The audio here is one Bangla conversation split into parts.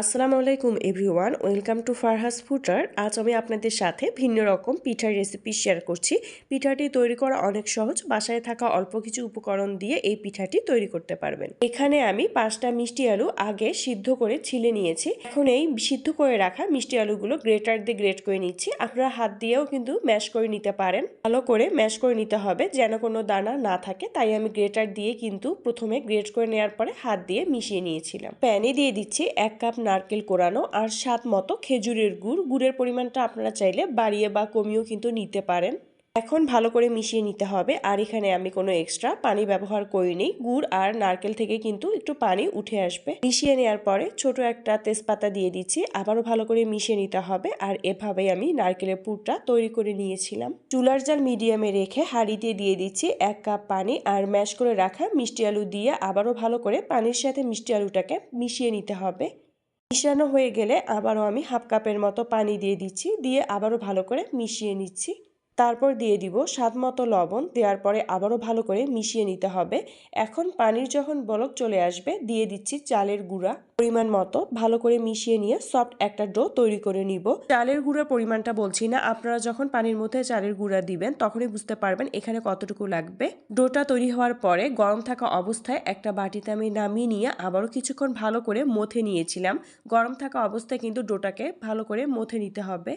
আসসালামু আলাইকুম এভরিওয়ান, ওয়েলকাম টু ফারহাস ফুটার আজ আমি আপনাদের সাথে ভিন্ন রকম পিঠার রেসিপি শেয়ার করছি। পিঠাটি তৈরি করা অনেক সহজ, বাসায় থাকা অল্প কিছু উপকরণ দিয়ে এই পিঠাটি তৈরি করতে পারবেন। এখানে আমি পাঁচটা মিষ্টি আলু আগে সিদ্ধ করে ছিলে নিয়েছি। এখন এই সিদ্ধ করে রাখা মিষ্টি আলুগুলো গ্রেটার দিয়ে গ্রেট করে নিচ্ছি। আপনারা হাত দিয়েও কিন্তু ম্যাশ করে নিতে পারেন। ভালো করে ম্যাশ করে নিতে হবে, যেন কোনো দানা না থাকে। তাই আমি গ্রেটার দিয়ে কিন্তু প্রথমে গ্রেট করে নেওয়ার পরে হাত দিয়ে মিশিয়ে নিয়েছিলাম। প্যানে দিয়ে দিচ্ছি এক কাপ নারকেল কোরানো আর স্বাদ মতো খেজুরের গুড়। গুড়ের পরিমাণটা আপনারা চাইলে বাড়িয়ে বা কমিয়েও কিন্তু নিতে পারেন। এখন ভালো করে মিশিয়ে নিতে হবে। আর এখানে আমি কোনো এক্সট্রা পানি ব্যবহার করিনি। গুড় আর নারকেল থেকে কিন্তু একটু পানি উঠে আসবে। মিশিয়ে নেওয়ার পরে ছোট একটা তেজপাতা দিয়ে দিচ্ছি। আবারও ভালো করে মিশিয়ে নিতে হবে। আর এভাবেই আমি নারকেলের পুরটা তৈরি করে নিয়েছিলাম। চুলার জাল মিডিয়ামে রেখে হাঁড়িতে দিয়ে দিচ্ছি এক কাপ পানি। আর ম্যাশ করে রাখা মিষ্টি আলু দিয়ে আবারও ভালো করে পানির সাথে মিষ্টি আলুটাকে মিশিয়ে নিতে হবে। মিশানো হয়ে গেলে আবারও আমি হাফ কাপের মতো পানি দিয়ে দিচ্ছি, দিয়ে আবারও ভালো করে মিশিয়ে নিচ্ছি। তারপর দিয়ে দিব স্বাদ মতো লবণ, দেওয়ার পরে আবারও ভালো করে মিশিয়ে নিতে হবে। এখন পানির যখন বলক চলে আসবে, দিয়ে দিচ্ছি চালের গুঁড়া পরিমাণ মতো। ভালো করে মিশিয়ে নিয়ে সফট একটা ডো তৈরি করে নিব। চালের গুঁড়ার পরিমাণটা বলছি না, আপনারা যখন পানির মধ্যে চালের গুঁড়া দিবেন, তখনই বুঝতে পারবেন এখানে কতটুকু লাগবে। ডোটা তৈরি হওয়ার পরে গরম থাকা অবস্থায় একটা বাটিতে আমি নামিয়ে নিয়ে আবারও কিছুক্ষণ ভালো করে মথে নিয়েছিলাম। গরম থাকা অবস্থায় কিন্তু ডোটাকে ভালো করে মথে নিতে হবে।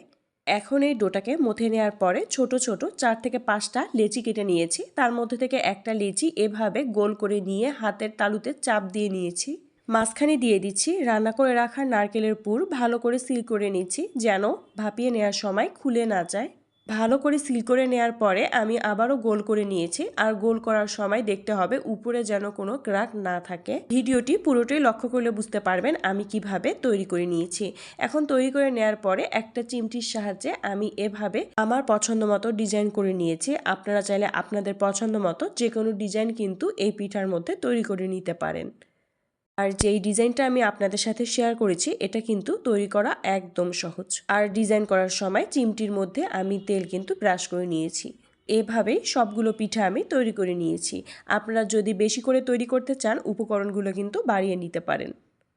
এখন এই ডোটাকে মথে নেওয়ার পরে ছোট ছোট চার থেকে পাঁচটা লেচি কেটে নিয়েছি। তার মধ্যে থেকে একটা লেচি এভাবে গোল করে নিয়ে হাতের তালুতে চাপ দিয়ে নিয়েছি। মাঝখানে দিয়ে দিচ্ছি, রান্না করে রাখা নারকেলের পুর ভালো করে সিল করে নিচ্ছি যেন ভাপিয়ে নেওয়ার সময় খুলে না যায়। ভালো করে সিল করে নেওয়ার পরে আমি আবারও গোল করে নিয়েছি। আর গোল করার সময় দেখতে হবে উপরে যেন কোনো ক্রাক না থাকে। ভিডিওটি পুরোটাই লক্ষ্য করলে বুঝতে পারবেন আমি কীভাবে তৈরি করে নিয়েছি। এখন তৈরি করে নেওয়ার পরে একটা চিমটির সাহায্যে আমি এভাবে আমার পছন্দ মতো ডিজাইন করে নিয়েছি। আপনারা চাইলে আপনাদের পছন্দ মতো যে কোনো ডিজাইন কিন্তু এই পিঠার মধ্যে তৈরি করে নিতে পারেন। আর যেই ডিজাইনটা আমি আপনাদের সাথে শেয়ার করেছি, এটা কিন্তু তৈরি করা একদম সহজ। আর ডিজাইন করার সময় চিমটির মধ্যে আমি তেল কিন্তু ব্রাশ করে নিয়েছি। এভাবেই সবগুলো পিঠা আমি তৈরি করে নিয়েছি। আপনারা যদি বেশি করে তৈরি করতে চান, উপকরণগুলো কিন্তু বাড়িয়ে নিতে পারেন।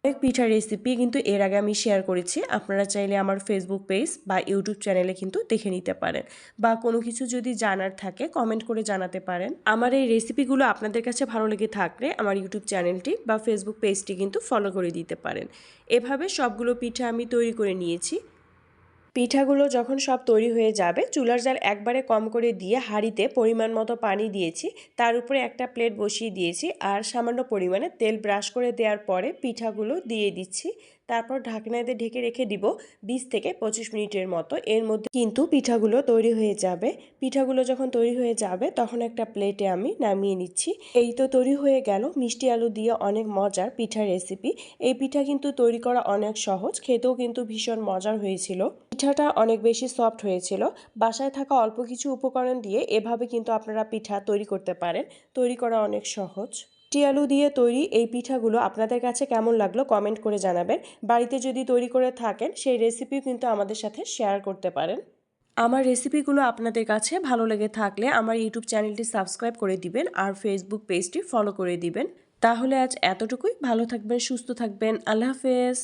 অনেক পিঠার রেসিপি কিন্তু এর আগে আমি শেয়ার করেছি। আপনারা চাইলে আমার ফেসবুক পেজ বা ইউটিউব চ্যানেলে কিন্তু দেখে নিতে পারেন। বা কোনো কিছু যদি জানার থাকে কমেন্ট করে জানাতে পারেন। আমার এই রেসিপিগুলো আপনাদের কাছে ভালো লেগে থাকলে আমার ইউটিউব চ্যানেলটি বা ফেসবুক পেজটি কিন্তু ফলো করে দিতে পারেন। এভাবে সবগুলো পিঠা আমি তৈরি করে নিয়েছি। পিঠাগুলো যখন সব তৈরি হয়ে যাবে, চুলার জাল একবারে কম করে দিয়ে হাঁড়িতে পরিমাণ মতো পানি দিয়েছি। তার উপরে একটা প্লেট বসিয়ে দিয়েছি আর সামান্য পরিমাণে তেল ব্রাশ করে দেওয়ার পরে পিঠাগুলো দিয়ে দিচ্ছি। তারপর ঢাকনা দিয়ে ঢেকে রেখে দিব বিশ থেকে পঁচিশ মিনিটের মতো। এর মধ্যে কিন্তু পিঠাগুলো তৈরি হয়ে যাবে। পিঠাগুলো যখন তৈরি হয়ে যাবে, তখন একটা প্লেটে আমি নামিয়ে নিচ্ছি। এই তো তৈরি হয়ে গেল। মিষ্টি আলু দিয়ে অনেক মজার পিঠার রেসিপি এই পিঠা কিন্তু তৈরি করা অনেক সহজ। খেতেও কিন্তু ভীষণ মজার হয়েছিল। পিঠাটা অনেক বেশি সফট হয়েছিল। বাসায় থাকা অল্প কিছু উপকরণ দিয়ে এভাবে কিন্তু আপনারা পিঠা তৈরি করতে পারেন। তৈরি করা অনেক সহজ। মিষ্টি আলু দিয়ে তৈরি এই পিঠাগুলো আপনাদের কাছে কেমন লাগল কমেন্ট করে জানাবেন। বাড়িতে যদি তৈরি করে থাকেন, সেই রেসিপিও কিন্তু আমাদের সাথে শেয়ার করতে পারেন। আমার রেসিপিগুলো আপনাদের কাছে ভালো লেগে থাকলে আমার ইউটিউব চ্যানেলটি সাবস্ক্রাইব করে দিবেন আর ফেসবুক পেজটি ফলো করে দিবেন। তাহলে আজ এতটুকুই। ভালো থাকবেন, সুস্থ থাকবেন। আল্লাহ হাফেজ।